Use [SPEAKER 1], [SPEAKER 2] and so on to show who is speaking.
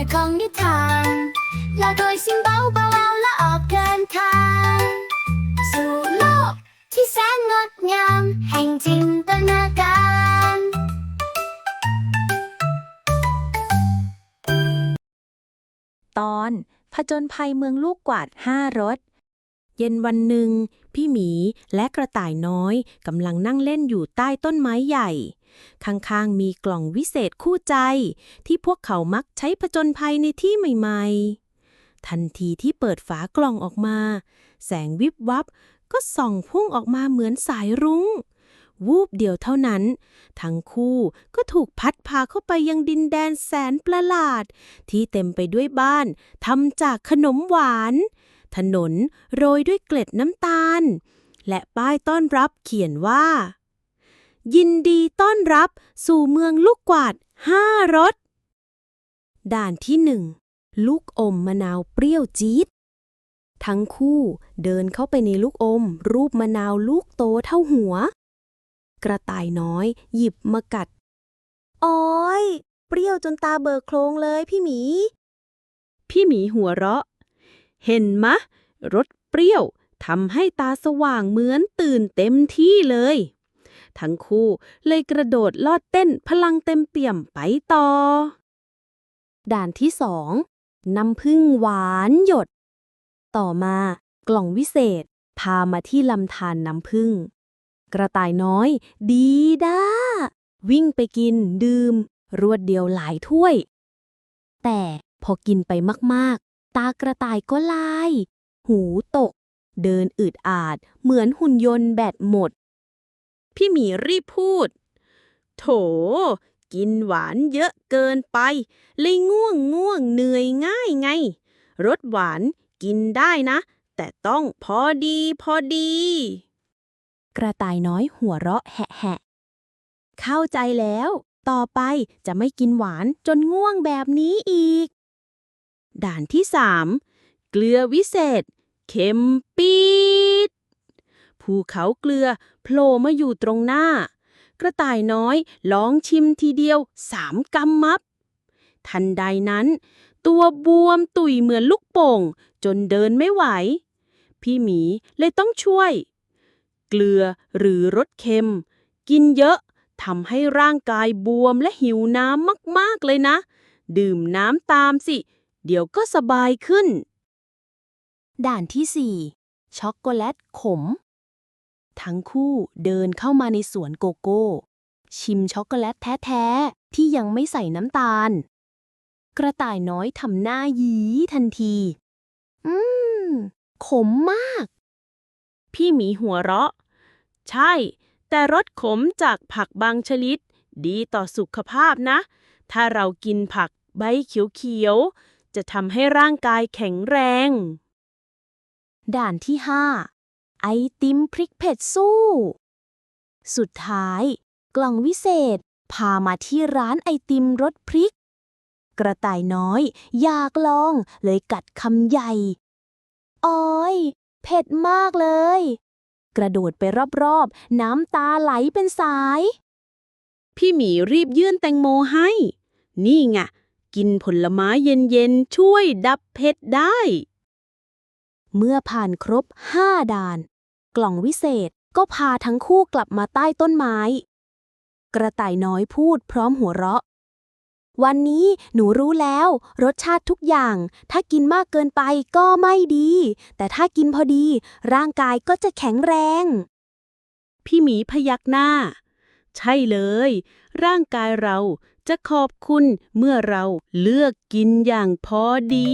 [SPEAKER 1] อยของนิทานลาโดยสิ่งเบาเบาและออกเดินทางสู่โลกที่แสนงดงามแห่งจินตนาการ
[SPEAKER 2] ตอนผจญภัยเมืองลูกกวาดห้ารถ เย็นวันหนึ่ง พี่หมีและกระต่ายน้อยกำลังนั่งเล่นอยู่ใต้ต้นไม้ใหญ่ ข้างๆมีกล่องวิเศษคู่ใจ ที่พวกเขามักใช้ผจญภัยในที่ใหม่ๆ ทันทีที่เปิดฝากล่องออกมา แสงวิบวับก็ส่องพุ่งออกมาเหมือนสายรุง้ง วูบเดียวเท่านั้น ทั้งคู่ก็ถูกพัดพาเข้าไปยังดินแดนแสนประหลาด ที่เต็มไปด้วยบ้านทำจากขนมหวาน ถนนโรยด้วยเกล็ดน้ำตาล และป้ายต้อนรับเขียนว่า ยินดีต้อนรับสู่เมืองลูกกวาดห้ารถด่านที่หนึ่งลูกอมมะนาวเปรี้ยวจี๊ดทั้งคู่เดินเข้าไปในลูกอม รูปมะนาวลูกโตเท่าหัว กระต่ายน้อยหยิบมากัดอ้อย เปรี้ยวจนตาเบิกโคลงเลยพี่หมี พี่หมีหัวเราะ เห็นมะ รสเปรี้ยวทำให้ตาสว่างเหมือนตื่นเต็มที่เลย ทั้งคู่เลยกระโดดลอดเต้นพลังเต็มเปี่ยมไปต่อ ด่านที่สองน้ำผึ้งหวานหยด ต่อมากล่องวิเศษ พามาที่ลำธารน้ำผึ้งกระต่ายน้อย ดีด้า วิ่งไปกินดื่ม รวดเดียวหลายถ้วย แต่พอกินไปมาก ตากระต่ายก็ลาย หูตก เดินอืดอาด เหมือนหุ่นยนต์แบตหมด พี่หมีรีบพูด โถ กินหวานเยอะเกินไป เลยง่วงง่วงเหนื่อยง่ายไง รสหวานกินได้นะ แต่ต้องพอดีพอดี กระต่ายน้อยหัวเราะแหะๆเข้าใจแล้ว ต่อไปจะไม่กินหวานจนง่วงแบบนี้อีก ด่านที่สามเกลือวิเศษเค็มปีดภูเขาเกลือโผล่มาอยู่ตรงหน้า กระต่ายน้อยลองชิมทีเดียวสามกำมับ ทันใดนั้น ตัวบวมตุยเหมือนลูกโป่ง จนเดินไม่ไหว พี่หมีเลยต้องช่วย เกลือหรือรสเค็ม กินเยอะทำให้ร่างกายบวมและหิวน้ำมาก ๆ เลยนะ ดื่มน้ำตามสิ เดี๋ยวก็สบายขึ้น ด่านที่ 4 ช็อกโกแลตขม ทั้งคู่เดินเข้ามาในสวนโกโก้ ชิมช็อกโกแลตแท้ ๆ ที่ยังไม่ใส่น้ำตาล กระต่ายน้อยทำหน้ายีทันที อืม ขมมาก พี่หมีหัวเราะ ใช่ แต่รสขมจากผักบางชนิด ดีต่อสุขภาพนะ ถ้าเรากินผักใบเขียว จะทำให้ร่างกายแข็งแรง ด่านที่ 5 ไอติมพริกเผ็ดสู้ สุดท้าย กล่องวิเศษ พามาที่ร้านไอติมรสพริก กระต่ายน้อย อยากลองเลยกัดคำใหญ่อ้อย เผ็ดมากเลย กระโดดไปรอบๆ น้ำตาไหลเป็นสาย พี่หมีรีบยื่นแตงโมให้ นี่ไง กินผลไม้เย็นๆ ช่วยดับเผ็ดได้ เมื่อผ่านครบห้าด่าน กล่องวิเศษก็พาทั้งคู่กลับมาใต้ต้นไม้ กระต่ายน้อยพูดพร้อมหัวเราะ วันนี้หนูรู้แล้ว รสชาติทุกอย่าง ถ้ากินมากเกินไปก็ไม่ดี แต่ถ้ากินพอดี ร่างกายก็จะแข็งแรง พี่หมีพยักหน้า ใช่เลย ร่างกายเรา จะขอบคุณเมื่อเราเลือกกินอย่างพอดี